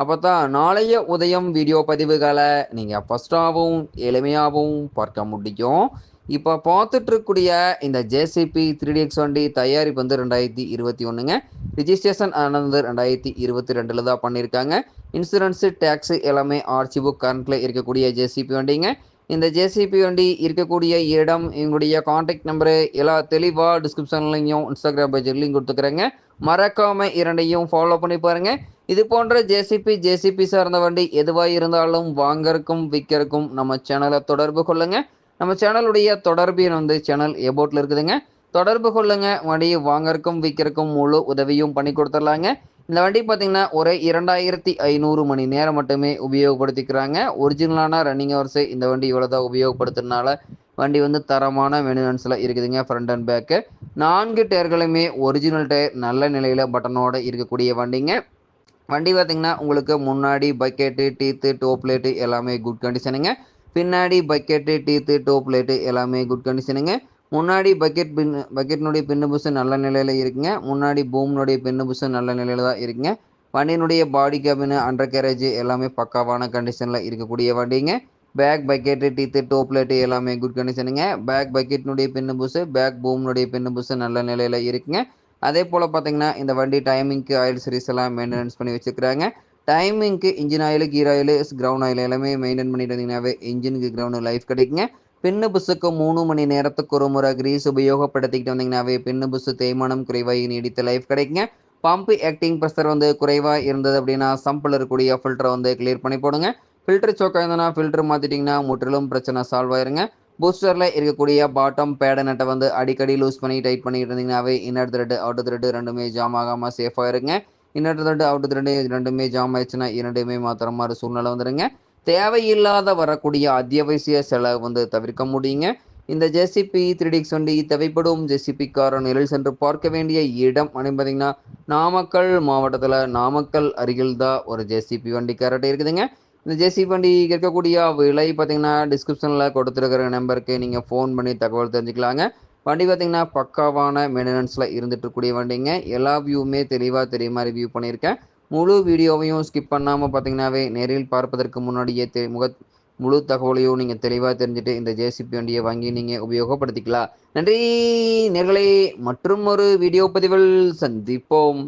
அப்போ தான் நாளைய உதயம் வீடியோ பதிவுகளை நீங்கள் ஃபஸ்ட்டாகவும் எளிமையாகவும் பார்க்க முடியும். இப்போ பார்த்துட்டு இந்த ஜேசிபி த்ரீ எக்ஸ் வண்டி தயாரிப்பு வந்து ரெண்டாயிரத்தி இருபத்தி ஒன்றுங்க ரிஜிஸ்ட்ரேஷன் ஆனது ரெண்டாயிரத்தி இருபத்தி ரெண்டில் தான் பண்ணியிருக்காங்க. இன்சூரன்ஸு டேக்ஸு எல்லாமே ஆர்சி புக் கரண்ட்டில் இருக்கக்கூடிய ஜேசிபி வண்டிங்க. இந்த ஜேசிபி வண்டி இருக்கக்கூடிய இடம் எங்களுடைய காண்டாக்ட் நம்பரு எல்லா தெளிவாக டிஸ்கிரிப்ஷன்லையும் இன்ஸ்டாகிராம் பேஜ்லையும் கொடுத்துக்கிறேங்க. மறக்காமல் இரண்டையும் ஃபாலோ பண்ணி பாருங்கள் இது போன்ற ஜேசிபி ஜேசிபி சார்ந்த வண்டி எதுவாக இருந்தாலும் வாங்கறக்கும் விற்கிறக்கும் நம்ம சேனலை தொடர்பு கொள்ளுங்கள் நம்ம சேனலுடைய தொடர்பு எண் வந்து சேனல் எபோட்டில் இருக்குதுங்க. தொடர்பு கொள்ளுங்க. வண்டியை வாங்கறக்கும் விற்கிறக்கும் முழு உதவியும் பண்ணி கொடுத்துர்லாங்க இந்த வண்டி பார்த்தீங்கன்னா ஒரு இரண்டாயிரத்தி ஐநூறு மணி நேரம் மட்டுமே உபயோகப்படுத்திக்கிறாங்க. ஒரிஜினலான ரன்னிங் ஹவர்ஸு இந்த வண்டி இவ்வளோ தான் உபயோகப்படுத்துறதுனால வண்டி வந்து தரமான மெனுவன்ஸில் இருக்குதுங்க ஃப்ரண்ட் அண்ட் பேக்கு நான்கு டயர்களுமே ஒரிஜினல் டயர் நல்ல நிலையில் பட்டனோடு இருக்கக்கூடிய வண்டிங்க. வண்டி பார்த்திங்கன்னா உங்களுக்கு முன்னாடி பக்கெட்டு டீத்து டோப் பிளேட்டு எல்லாமே குட் கண்டிஷனுங்க பின்னாடி பக்கெட்டு டீத்து டோப் பிளேட்டு எல்லாமே குட் கண்டிஷனுங்க முன்னாடி பக்கெட் பின் பக்கெட்டினுடைய பின்னு புஷன் நல்ல நிலையில் இருக்குங்க. முன்னாடி பூம்னுடைய பின்னு புஷன் நல்ல நிலையில் தான் இருக்குங்க. வண்டியினுடைய பாடி கேபின் அண்டர் கேரேஜ் எல்லாமே பக்காவான கண்டிஷனில் இருக்கக்கூடிய வண்டிங்க. பேக் பக்கெட்டு டீத்து டோப் எல்லாமே குட் கண்டிஷனுங்க பேக் பக்கெட்டினுடைய பின்னு புஷு பேக் பூம்னுடைய பின்னு புஷு நல்ல நிலையில் இருக்குங்க. அதே போல் பார்த்தீங்கன்னா இந்த வண்டி டைமிங்க்கு ஆயில் சீரிஸ் எல்லாம் மெயின்டெனன்ஸ் பண்ணி வச்சுக்கிறாங்க. டைமிங்க்கு engine oil gear oil ground oil எல்லாமே மெயின்டைன் பண்ணிட்டு வந்தீங்கன்னாவே இன்ஜினுக்கு கிரவுண்டு லைஃப் கிடைக்குங்க. பெண்ணு புசுக்கு மூணு மணி நேரத்துக்கு ஒரு முறை கிரீஸ் உபயோகப்படுத்திக்கிட்டு வந்தீங்கன்னாவே பெண்ணு புசு தேய்மானம் குறைவாகி நீடித்த லைஃப் கிடைக்குங்க. பம்பு ஆக்டிங் ப்ரெஷர் வந்து குறைவாக இருந்தது அப்படின்னா சம்பில் இருக்கக்கூடிய ஃபில்டரை வந்து கிளியர் பண்ணி போடுங்க. ஃபில்டர் சோக்காக இருந்ததுன்னா ஃபில்டர் மாற்றிட்டிங்கன்னா முற்றிலும் பிரச்சனை சால்வ் ஆயிருங்க. பூஸ்டரில் இருக்கக்கூடிய பாட்டம் பேட நட்டை வந்து அடிக்கடி லூஸ் பண்ணி டைட் பண்ணிட்டு இருந்தீங்கன்னாவே இன்னர் த்ரெட்டு அவுட் த்ரெட்டு ரெண்டுமே ஜாம் ஆகாமல் சேஃபாக இருங்க இன்னர் த்ரெட்டு அவுட் த்ரெட்டு ரெண்டுமே ஜாம் ஆயிடுச்சுன்னா இரண்டுமே மாத்திர மாதிரி சூழ்நிலை வந்துடுங்க தேவையில்லாத வரக்கூடிய அத்தியாவசிய செலவு வந்து தவிர்க்க முடியுங்க. இந்த ஜேசிபி த்ரீடிக்ஸ் வண்டி தேவைப்படும். ஜெசிபி கார நிலையில் சென்று பார்க்க வேண்டிய இடம் அப்படின்னு பார்த்தீங்கன்னா நாமக்கல் மாவட்டத்தில் நாமக்கல் அருகில் தான் ஒரு ஜேசிபி வண்டி கரெக்டாக இருக்குதுங்க. இந்த ஜேசிபி வண்டி இருக்கக்கூடிய விலை பார்த்தீங்கன்னா டிஸ்கிரிப்ஷனில் கொடுத்துருக்கிற நம்பருக்கு நீங்கள் ஃபோன் பண்ணி தகவல் தெரிஞ்சுக்கலாங்க. வண்டி பார்த்தீங்கன்னா பக்காவான மெயின்டெனன்ஸில் இருந்துட்டு இருக்கக்கூடிய வண்டிங்க. எல்லா வியூவுமே தெளிவாக தெரியுமா ரிவ்யூ வியூ பண்ணியிருக்கேன். முழு வீடியோவையும் ஸ்கிப் பண்ணாமல் பார்த்தீங்கன்னாவே நேரில் பார்ப்பதற்கு முன்னாடியே தெ முக முழு தகவலையும் நீங்கள் தெளிவாக தெரிஞ்சுட்டு இந்த ஜேசிபி வண்டியை வாங்கி நீங்கள் உபயோகப்படுத்திக்கலாம். நன்றி நேர்களே. மற்றும் ஒரு வீடியோ பதிவில் சந்திப்போம்.